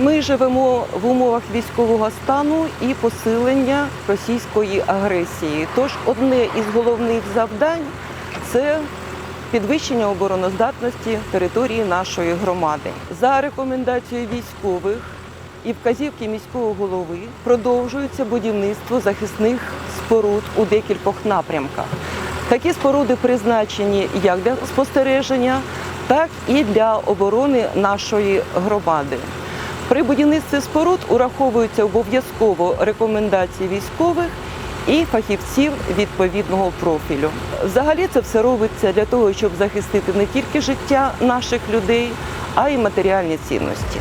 Ми живемо в умовах військового стану і посилення російської агресії. Тож одне із головних завдань це підвищення обороноздатності території нашої громади. За рекомендацією військових і вказівки міського голови продовжується будівництво захисних споруд у декількох напрямках. Такі споруди призначені як для спостереження, так і для оборони нашої громади. При будівництві споруд ураховуються обов'язково рекомендації військових і фахівців відповідного профілю. Взагалі це все робиться для того, щоб захистити не тільки життя наших людей, а й матеріальні цінності.